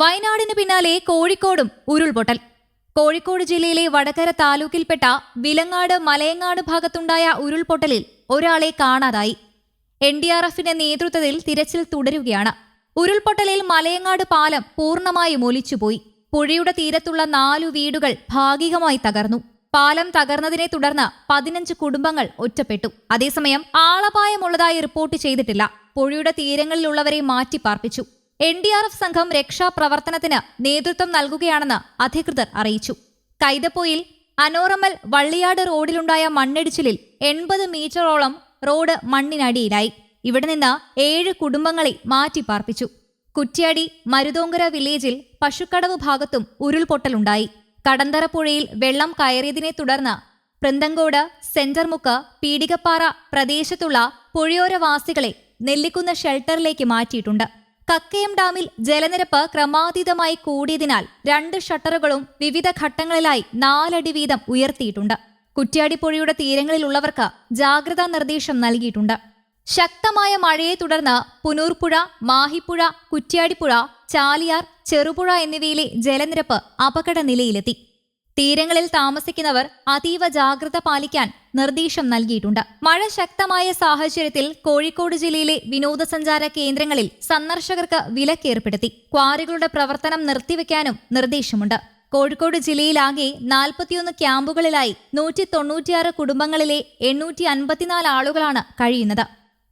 വയനാടിന് പിന്നാലെ കോഴിക്കോടും ഉരുൾപൊട്ടൽ. കോഴിക്കോട് ജില്ലയിലെ വടകര താലൂക്കിൽപ്പെട്ട വിലങ്ങാട് മലയങ്ങാട് ഭാഗത്തുണ്ടായ ഉരുൾപൊട്ടലിൽ ഒരാളെ കാണാതായി. എൻ ഡി ആർ എഫിന്റെ നേതൃത്വത്തിൽ തിരച്ചിൽ തുടരുകയാണ്. ഉരുൾപൊട്ടലിൽ മലയങ്ങാട് പാലം പൂർണമായും ഒലിച്ചുപോയി. പുഴയുടെ തീരത്തുള്ള നാലു വീടുകൾ ഭാഗികമായി തകർന്നു. പാലം തകർന്നതിനെ തുടർന്ന് പതിനഞ്ച് കുടുംബങ്ങൾ ഒറ്റപ്പെട്ടു. അതേസമയം ആളപായമുള്ളതായി റിപ്പോർട്ട് ചെയ്തിട്ടില്ല. പുഴയുടെ തീരങ്ങളിലുള്ളവരെ മാറ്റിപ്പാർപ്പിച്ചു. എൻ ഡി ആർ എഫ് സംഘം രക്ഷാപ്രവർത്തനത്തിന് നേതൃത്വം നൽകുകയാണെന്ന് അധികൃതർ അറിയിച്ചു. കൈതപ്പൊയിൽ അനോറമൽ വള്ളിയാട് റോഡിലുണ്ടായ മണ്ണിടിച്ചിലിൽ എൺപത് മീറ്ററോളം റോഡ് മണ്ണിനടിയിലായി. ഇവിടെ നിന്ന് ഏഴ് കുടുംബങ്ങളെ മാറ്റിപ്പാർപ്പിച്ചു. കുറ്റ്യാടി മരുതോങ്കര വില്ലേജിൽ പശുക്കടവ് ഭാഗത്തും ഉരുൾപൊട്ടലുണ്ടായി. കടന്തറ പുഴയിൽ വെള്ളം കയറിയതിനെ തുടർന്ന് പൃന്തങ്കോട് സെന്റർമുക്ക് പീടികപ്പാറ പ്രദേശത്തുള്ള പുഴയോരവാസികളെ നെല്ലിക്കുന്ന ഷെൽട്ടറിലേക്ക് മാറ്റിയിട്ടുണ്ട്. കക്കയം ഡാമിൽ ജലനിരപ്പ് ക്രമാതീതമായി കൂടിയതിനാൽ രണ്ട് ഷട്ടറുകളും വിവിധ ഘട്ടങ്ങളിലായി നാലടി വീതം ഉയർത്തിയിട്ടുണ്ട്. കുറ്റ്യാടിപ്പുഴയുടെ തീരങ്ങളിലുള്ളവർക്ക് ജാഗ്രതാ നിർദ്ദേശം നൽകിയിട്ടുണ്ട്. ശക്തമായ മഴയെ തുടർന്ന് പുനൂർപ്പുഴ മാഹിപ്പുഴ കുറ്റ്യാടിപ്പുഴ ചാലിയാർ ചെറുപുഴ എന്നിവയിലെ ജലനിരപ്പ് അപകട നിലയിലെത്തി. തീരങ്ങളിൽ താമസിക്കുന്നവർ അതീവ ജാഗ്രത പാലിക്കാൻ നിർദ്ദേശം നൽകിയിട്ടുണ്ട്. മഴ ശക്തമായ സാഹചര്യത്തിൽ കോഴിക്കോട് ജില്ലയിലെ വിനോദസഞ്ചാര കേന്ദ്രങ്ങളിൽ സന്ദർശകർക്ക് വിലക്കേർപ്പെടുത്തി. ക്വാറികളുടെ പ്രവർത്തനം നിർത്തിവെക്കാനും നിർദ്ദേശമുണ്ട്. കോഴിക്കോട് ജില്ലയിലാകെ നാൽപ്പത്തിയൊന്ന് ക്യാമ്പുകളിലായി നൂറ്റി തൊണ്ണൂറ്റിയാറ് കുടുംബങ്ങളിലെ എണ്ണൂറ്റി അൻപത്തിനാല് ആളുകളാണ് കഴിയുന്നത്.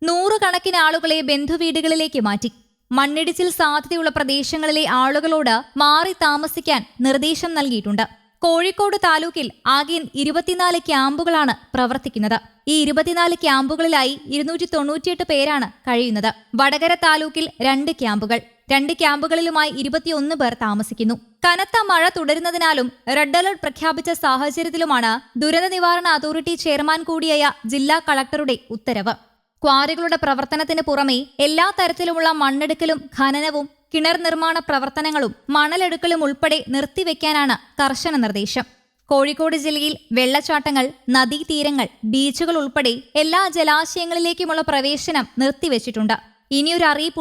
നൂറുകണക്കിന് ആളുകളെ ബന്ധുവീടുകളിലേക്ക് മാറ്റി. മണ്ണിടിച്ചിൽ സാധ്യതയുള്ള പ്രദേശങ്ങളിലെ ആളുകളോട് മാറി താമസിക്കാൻ നിർദ്ദേശം നൽകിയിട്ടുണ്ട്. കോഴിക്കോട് താലൂക്കിൽ ആകെ ഇരുപത്തിനാല് ക്യാമ്പുകളാണ് പ്രവർത്തിക്കുന്നത്. ഈ ഇരുപത്തിനാല് ക്യാമ്പുകളിലായി ഇരുന്നൂറ്റി തൊണ്ണൂറ്റിയെട്ട് പേരാണ് കഴിയുന്നത്. വടകര താലൂക്കിൽ രണ്ട് ക്യാമ്പുകൾ. രണ്ട് ക്യാമ്പുകളിലുമായി ഇരുപത്തിയൊന്ന് പേർ താമസിക്കുന്നു. കനത്ത മഴ തുടരുന്നതിനാലും റെഡ് അലർട്ട് പ്രഖ്യാപിച്ച സാഹചര്യത്തിലുമാണ് ദുരന്ത നിവാരണ അതോറിറ്റി ചെയർമാൻ കൂടിയായ ജില്ലാ കളക്ടറുടെ ഉത്തരവ്. ക്വാറികളുടെ പ്രവർത്തനത്തിന് പുറമെ എല്ലാ തരത്തിലുമുള്ള മണ്ണെടുക്കലും ഖനനവും കിണർ നിർമ്മാണ പ്രവർത്തനങ്ങളും മണലെടുക്കലും ഉൾപ്പെടെ നിർത്തിവെക്കാനാണ് കർശന നിർദ്ദേശം. കോഴിക്കോട് ജില്ലയിൽ വെള്ളച്ചാട്ടങ്ങൾ നദീതീരങ്ങൾ ബീച്ചുകൾ ഉൾപ്പെടെ എല്ലാ ജലാശയങ്ങളിലേക്കുമുള്ള പ്രവേശനം നിർത്തിവെച്ചിട്ടുണ്ട്. ഇനിയൊരു അറിയിപ്പ്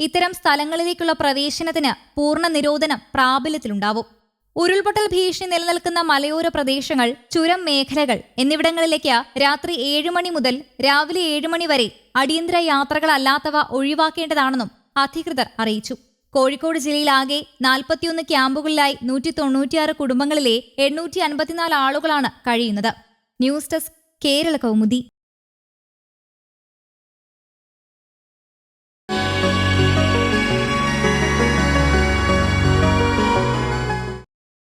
ഇത്തരം സ്ഥലങ്ങളിലേക്കുള്ള പ്രവേശനത്തിന് പൂർണ നിരോധനം പ്രാബല്യത്തിലുണ്ടാവും. ഉരുൾപൊട്ടൽ ഭീഷണി നിലനിൽക്കുന്ന മലയോര പ്രദേശങ്ങൾ ചുരം മേഖലകൾ എന്നിവിടങ്ങളിലേക്ക് രാത്രി ഏഴ് മണി മുതൽ രാവിലെ ഏഴ് മണി വരെ അടിയന്തര യാത്രകളല്ലാത്തവ ഒഴിവാക്കേണ്ടതാണെന്നും അധികൃതർ അറിയിച്ചു. കോഴിക്കോട് ജില്ലയിലാകെ നാൽപ്പത്തിയൊന്ന് ക്യാമ്പുകളിലായി നൂറ്റി തൊണ്ണൂറ്റിയാറ് കുടുംബങ്ങളിലെ എണ്ണൂറ്റി അൻപത്തിനാല് ആളുകളാണ് കഴിയുന്നത്. News desk Kerala Kaumudi.